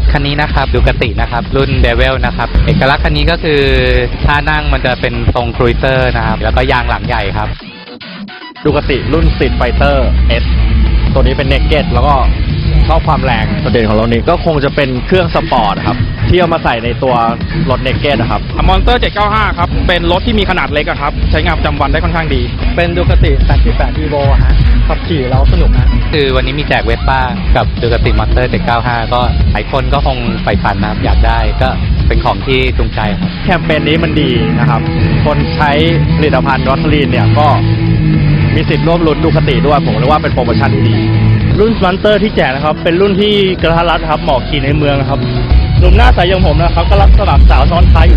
ถคันนี้นะครับดูกตินะครับ รุ่นเดเวลนะครับ เอกลักษณ์คันนี้ก็คือท่านั่งมันจะเป็นทรงครูเซอร์นะครับ แล้วก็ยางหลังใหญ่ครับดูกติรุ่น Street Fighter S ตัวนี้เป็นเนกเก็ตแล้วก็ชอบความแรงประเด็นของรถนี้ก็คงจะเป็นเครื่องสปอร์ตครับที่เอามาใส่ในตัวรถเนกเก็ตนะครับมอนเตอร์ 795 ครับ เป็นรถที่มีขนาดเล็กอะครับ ใช้งานประจำวันได้ค่อนข้างดี เป็นดูคติ 88 Evo ฮะขับขี่แล้วสนุกนะ คือวันนี้มีแจกเวสป้ากับดูกติมอเตอร์ 795 ก็หลายคนก็คงใฝ่ฝันนะครับ อยากได้ก็เป็นของที่จูงใจครับ แคมเปญนี้มันดีนะครับ คนใช้ผลิตภัณฑ์วัสลีนเนี่ยก็ มีสิทธิ์ร่วมลุ้นดูคติด้วยผมเลยว่าเป็นโปรโมชั่นที่ดี รุ่นสมันเตอร์ที่แจกนะครับ เป็นรุ่นที่กระทัดรัดครับเหมาะขี่ในเมืองครับหนุ่มหน้าใสอย่างผมนะครับก็รับสมัครสาวซ้อนท้ายอยู่